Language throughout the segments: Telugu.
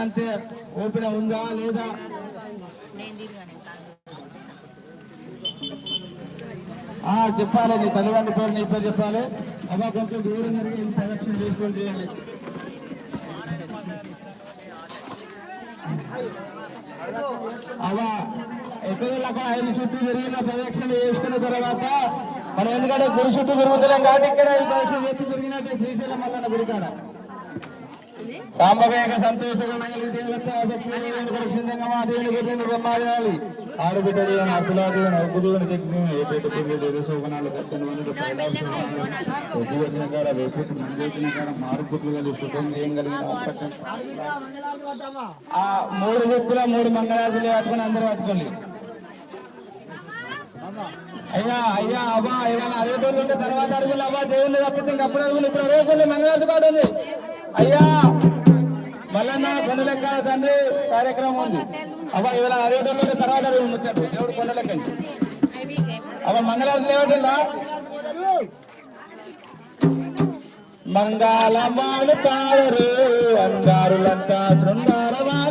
అంతే. ఓపెన్ ఉందా లేదా? చెప్పాలి నీ తల్లిదండ్రుల పేరు నీ పేరు చెప్పాలి. అబ్బా కొంచెం దూరం జరిగి ఇంత ప్రదక్షిణ చేసుకొని చేయండి. అలా ఎక్కడ అక్కడ ఐదు చుట్టూ జరిగిన ప్రదక్షిణ చేసుకున్న తర్వాత మనం ఎందుకంటే గుడి చుట్టూ తిరుగుతున్నాం కాబట్టి ఇక్కడ ఐదు ప్రదక్షిణ చేస్తూ తిరిగినట్టే శ్రీశైలం మల్లన్న గుడి కాడ. సాంబవేగ సంతోషమైన బ్రహ్మాలి ఆడబిడ్డ ఏ శోభనాలు వేసేటి కలిగి శుభం చేయగలిగిన ఆ మూడు దిక్కుల మూడు మంగళాదులు పట్టుకొని అందరూ పట్టుకోండి. అయ్యా అయ్యా అబ్బా ఏమైనా అడిగేటోళ్ళు ఉంటే తర్వాత అడుగులు అబ్బా దేవుళ్ళు తప్పితే ఇంకప్పుడు అడుగులు ఇప్పుడు అడగకుండా మంగళాది పాడు ఉంది. అయ్యా మల్లన్న కొండలెక్క తండ్రి కార్యక్రమం ఉంది. అవ ఇవాళ అడిగేటోళ్ళు ఉంటే తర్వాత అడుగులు ముచ్చారు దేవుడు కొండలెక్కండి అవ్వ మంగళారతి లేవటంలా మంగళమాలు పాడరు అంగారులంతా శృంగారమాలు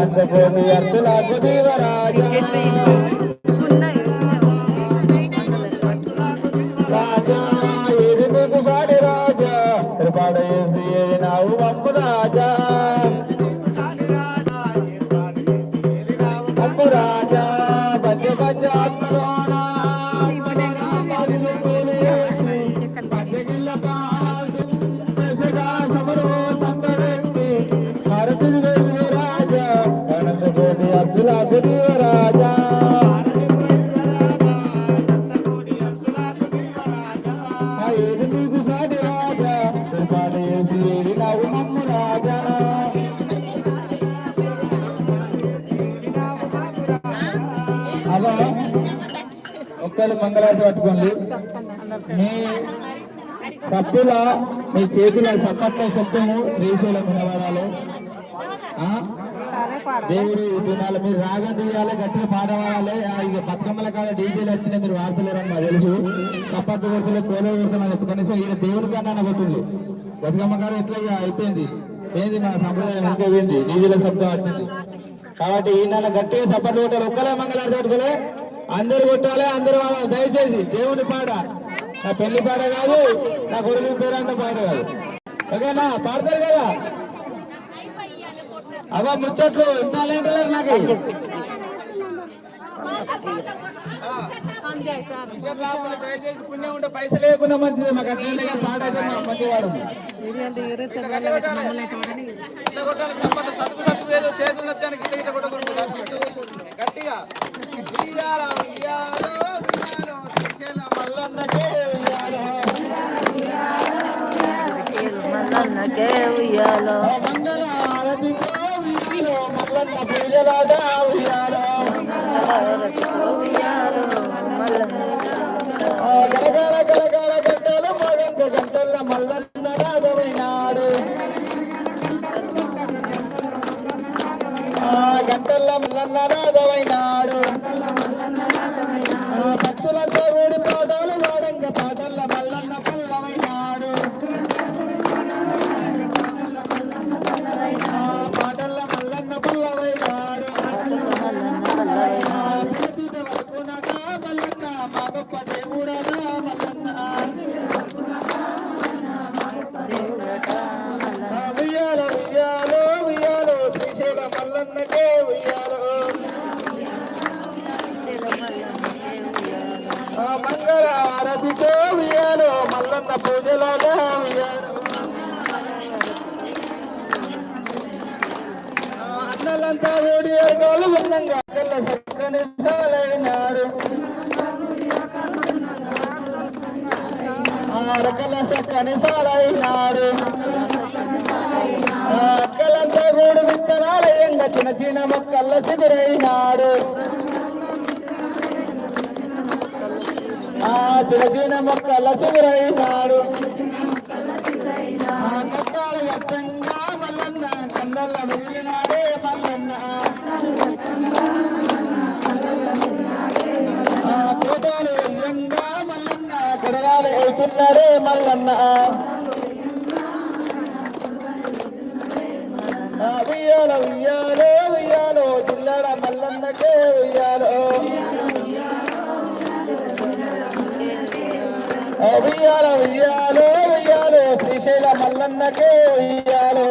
அந்த பூமி அர்த்தலாகுதே ఆ రాజా పాడేసి ఏది నావు నమ్ము రాజా అలా ఒక్కరు మంగళారతి పట్టుకోండి మీ సభ్యుల మీ చేతుల సప్పట్లో శబ్దము శ్రీశైలం వినబడాలి దేవుడు వినాలి మీరు రాగం తీయాలి గట్టిగా పాట పాడాలి. ఆ, ఇక బతుకమ్మల కాడ డీజేలు వచ్చినా మీరు వాడతలేరని నాకు తెలుసు. తప్పట్టు కొడుతులు కోలో కొడుతున్నారు కనీసం ఈయన దేవుడి కన్నా కొట్టింది బతుకమ్మ కాడ ఎట్లా ఇక అయిపోయింది. ఏంది మన సంప్రదాయం? ఇంకా ఏంది? డీజేల శబ్దం వచ్చింది. కాబట్టి ఈయన గట్టిగా సపోర్ట్ కొట్టాలి. ఒక్కలే మంగళారతి కొట్టుకోలే. అందరు కొట్టాలి అందరూ దయచేసి దేవుడి పాట. నా పెళ్ళి పాట కాదు నా కొడుకు పేరంట పాట కాదు. ఓకేనా? పాడతారు కదా? అవ్వ ముచ్చట్లు ఇంత లేంటలేరు నాకు దయచేసి పుణ్యం ఉంటే పైసలు లేకుండా మంచిది. మాకు అట్లా పాట అయితే మాకు మంచి వాడు ఇట్లా కొట్టాలి చప్పట్లు సతుకు సతుకు ఏదో చేతులు నచ్చానికి ఇట్లా ఇట్లా కొట్టకూడదు. గట్టిగా. మల్లన్నకే ఉయ్యాలో. మంగళ ராதா మొక్కల్ల ఆ చిన్న మొక్క మొక్కల చిగురైనాడు ఆ కష్టాల మల్లన్న కండల్ల వెళ్ళినాడే మల్లన్న. ఆ కోటాలు వెయ్యంగా మల్లన్న కడగాలి అవుతున్నాడే మల్లన్న. ఆ ఉయ్యాలో ఉయ్యాలో ఉయ్యాలో మల్లన్నకే ఉయ్యాలో. ఉయ్యాల ఉయ్యాలో ఉయ్యాలో. శ్రీశైల మల్లన్నకే ఉయ్యాలో.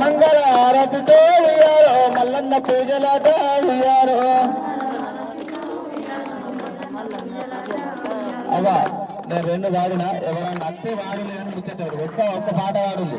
మంగళ ఆరతితో ఉయ్యాలో మల్లన్న పూజలతో ఉయ్యాలో. అవ్వా నేను రెండు వాడినా ఎవరన్నా అత్తే వాడలేదని ముచ్చటాడు. ఒక్క ఒక్క పాట వాడుంది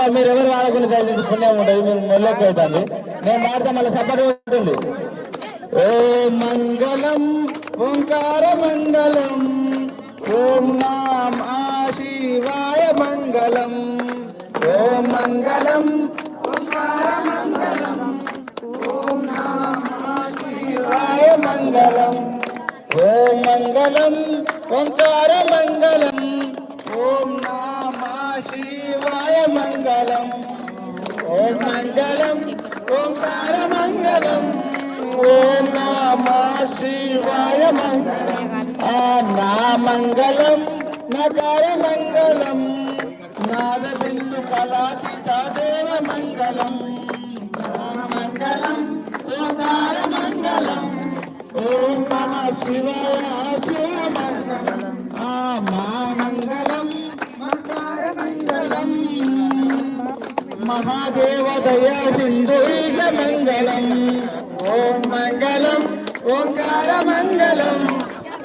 అవ్వ మీరు ఎవరు వాడకుండా దయచేసి పుణ్యం ఉంటుంది మీరు మొల్లెక్కి అవుతుంది. నేను వాడితే మళ్ళీ సపోర్ట్ ఉంటుంది ఓ మంగళం ఓంకార మంగళం ఓం నామ శివాయ మంగళం. ఓం మంగళం ఓంకార మంగళం ఓం నామ శివాయ మంగళం. ఓం మంగళం ఓంకార మంగళం. శివాయ మంగళం ఆ నా మంగళం నకార మంగళం నాద బిందు కళాతీత దేవ మంగళం మంగళం ఓంకార మంగళం ఓం నమ శివాయ శివ మంగళం ఆ మా మంగళం మంగళ మంగళం మహాదేవ దయా సింధు మంగళం. ఓం మంగళం. ఓంకార మంగళం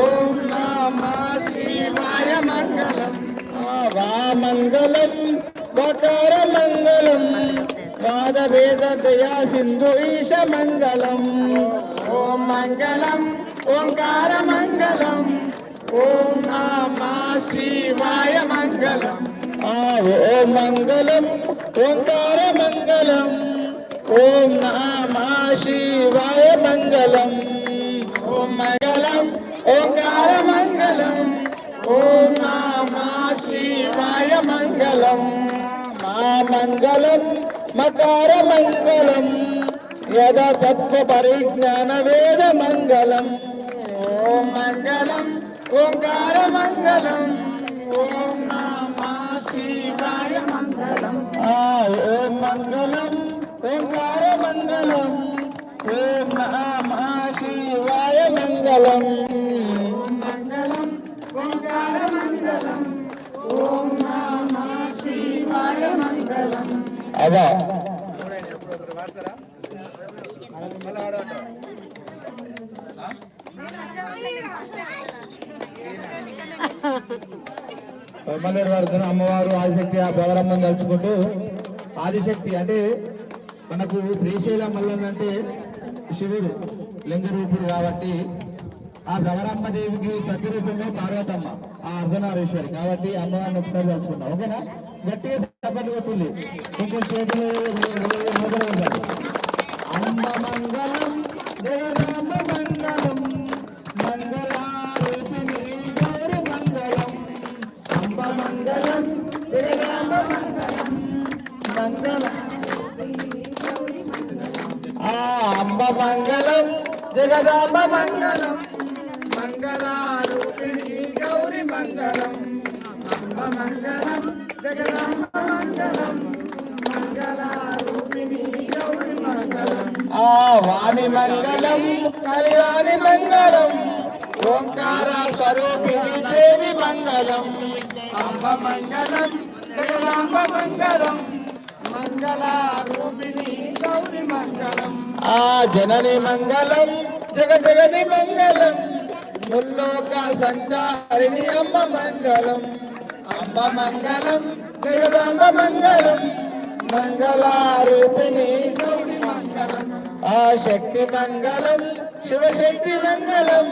ఓం నమ శివాయ మంగళం ఆ వా మంగళం వకార మంగళం వాద వేద దయా సింధు ఈశ మంగళం ఓం మంగళం ఓంకార మంగళం ఓం నమ శివాయ మంగళం ఆ ఓం మంగళం ఓంకార మంగళం ఓం నమ శివాయ మంగళం ఓం మంగళం ఓంకార మంగళం ఓం నమ శివాయ మంగళం. మా మంగళం మకార మంగళం యద తత్వ పరిజ్ఞాన వేద మంగళం. ఓం మంగళం ఓంకార మంగళం ఓం నమ శివాయ మంగళం. ఆ ఓం మంగళం ఓంకార మంగళం ఓం నమ శివాయ మంగళం. మంగళం అదా మల్లెడు అమ్మవారు ఆదిశక్తి ఆ బలరమ్మని తలుచుకుంటూ ఆదిశక్తి అంటే మనకు శ్రీశైలం మల్లన్న అంటే శివుడు లింగ రూపుడు కాబట్టి ఆ భ్రమరమ్మ దేవికి ప్రతిరూపమే పార్వతమ్మ ఆ అర్ధనారీశ్వరి. కాబట్టి అమ్మవారిని ఒకసారి తలుచుకుంటాం ఓకేనా? గట్టిగా తప్పని కొట్టింది కొంచెం చేతులు మొదలు అమ్మ మంగళం జగదాంబ మంగళం మంగళారూపిణి గౌరి మంగళం అంబ మంగళం జగదాంబ మంగళం మంగళం ఆ అంబ మంగళం జగదాంబ మంగళం. వాణి మంగళం కళ్యాణి మంగళం ఓంకార స్వరూపిణి దేవి మంగళం. అంబ మంగళం జగదాంబ మంగళం మంగళారూపిణి గౌరి మంగళం. ఆ జనని మంగళం జగ జగని మంగళం. ముల్లోక సంచారిణి అమ్మ మంగళం. అమ్మ మంగళం జగదమ్మ మంగళం. మంగళారూపిణి మంగళం. ఆ శక్తి మంగళం శివశక్తి మంగళం.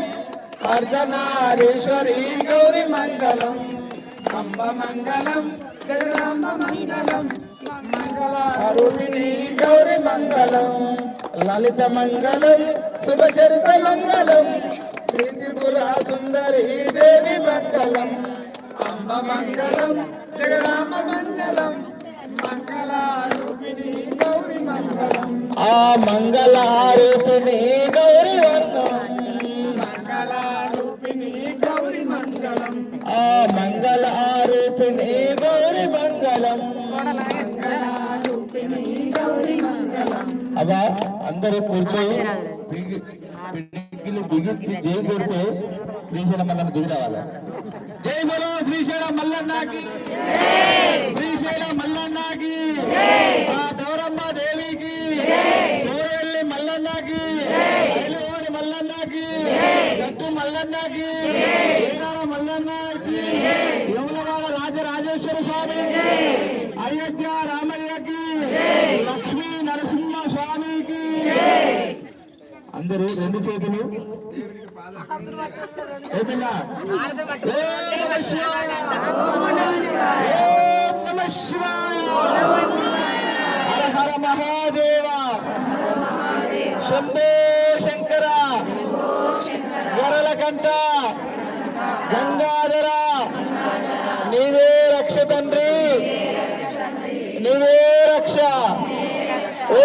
అర్ధనారీశ్వరి గౌరి మంగళం. అంబ మంగళం జగదాంబ మంగళం. మంగళారూపిణి గౌరి మంగళం. లలిత మంగళం శుభచరిత మంగళం. త్రిపుర సుందరి దేవి మంగళం. అంబ మంగళం జగదాంబ మంగళం మంగళారూపిణి గౌరి మంగళం. ఆ మంగళారూపిణి గౌరి మంగళం. మంగళారూపిణి గౌరి మంగళం. ఆ మంగళారూపిణి గౌరి మంగళం. అబ్బా అందరూ కూర్చొని బిగి- బిగించి జై కొడితే శ్రీశైలం మల్లన్న దిగి రావాలి? జై బలో శ్రీశైలం మల్లన్నకి! శ్రీశైలం మల్లన్నకి! ఆ గౌరమ్మ దేవికి! కోరెల్లి మల్లన్నకి! ఐలవాడి మల్లన్నకి! గట్టు మల్లన్నకి! శ్రీరామ మల్లన్నకి! యములవాడ రాజరాజేశ్వర స్వామి! అందరూ రెండు చేతులు. హర మహాదేవ. శంభో శంకర. గరలకంఠ గంగాధర. నీవే రక్ష తండ్రి. నీవే రక్ష. ఓ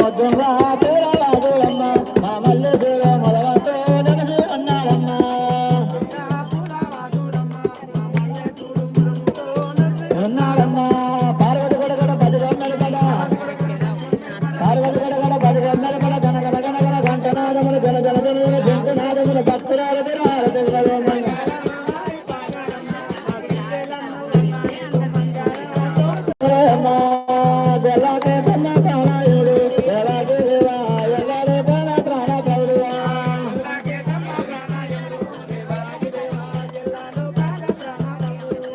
ಮಧುವಾ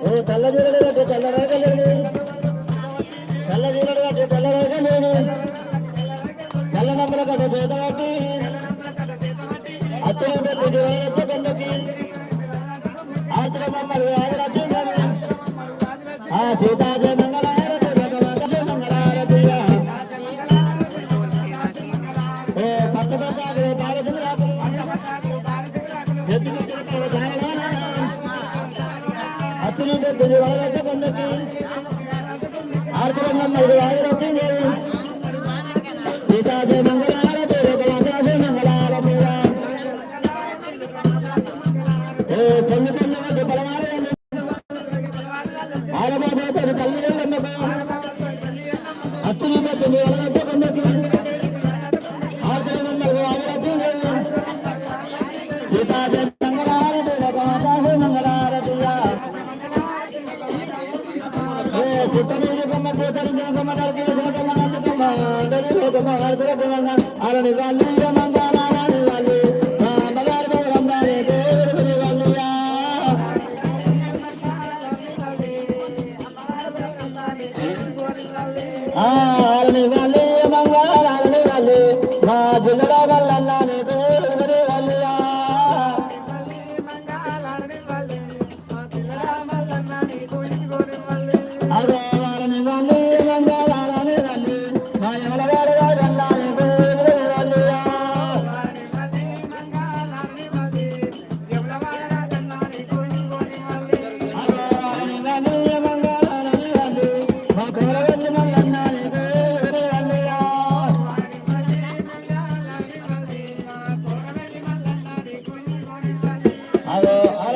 ఓ తెల్ల జీరగలకు తెల్ల రేగలేదు తెల్ల జీరగలకు తెల్ల రేగలేదు నమ్మల కట్ట చేతబట్టి అచ్చిన ఐదు పెద్దది వాళ్ళకి కొండకి ఆర్చన మమ్మల్ని Oh.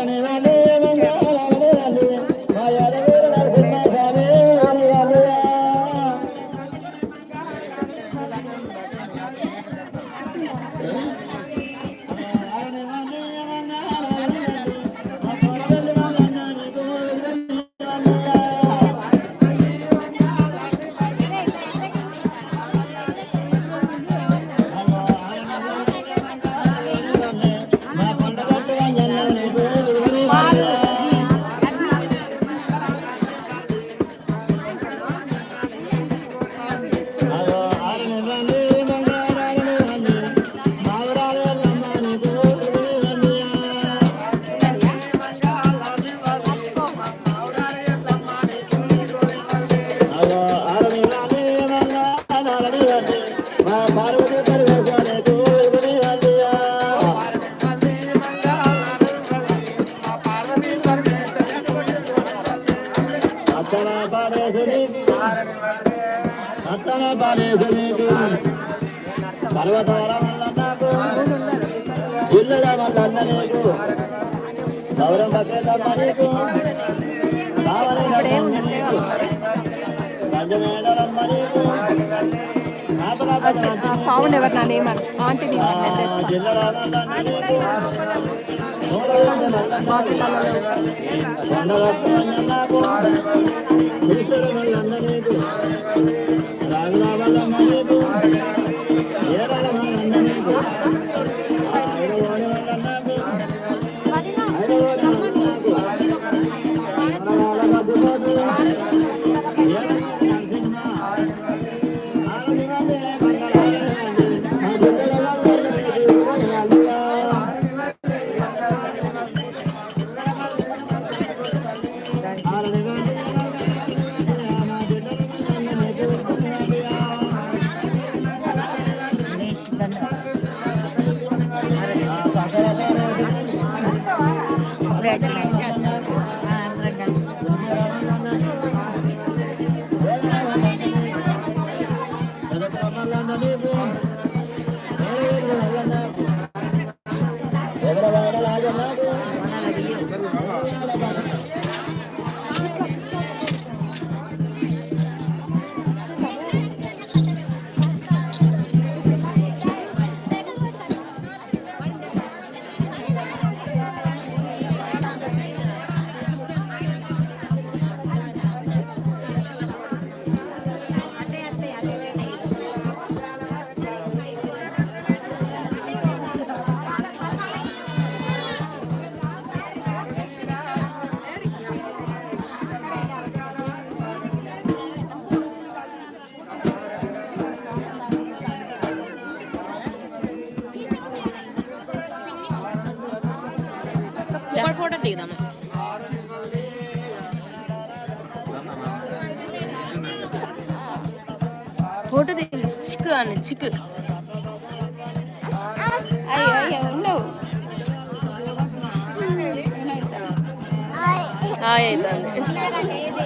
anyone అన్న నీకు గౌరవం సౌండ్ ఎవరు నా నేమ్ ఆంటీ నీకు ఫోటో దిగు చిక్కు అని చిక్కు. అయ్యో అయ్యో ఉండవు. అవుతుంది.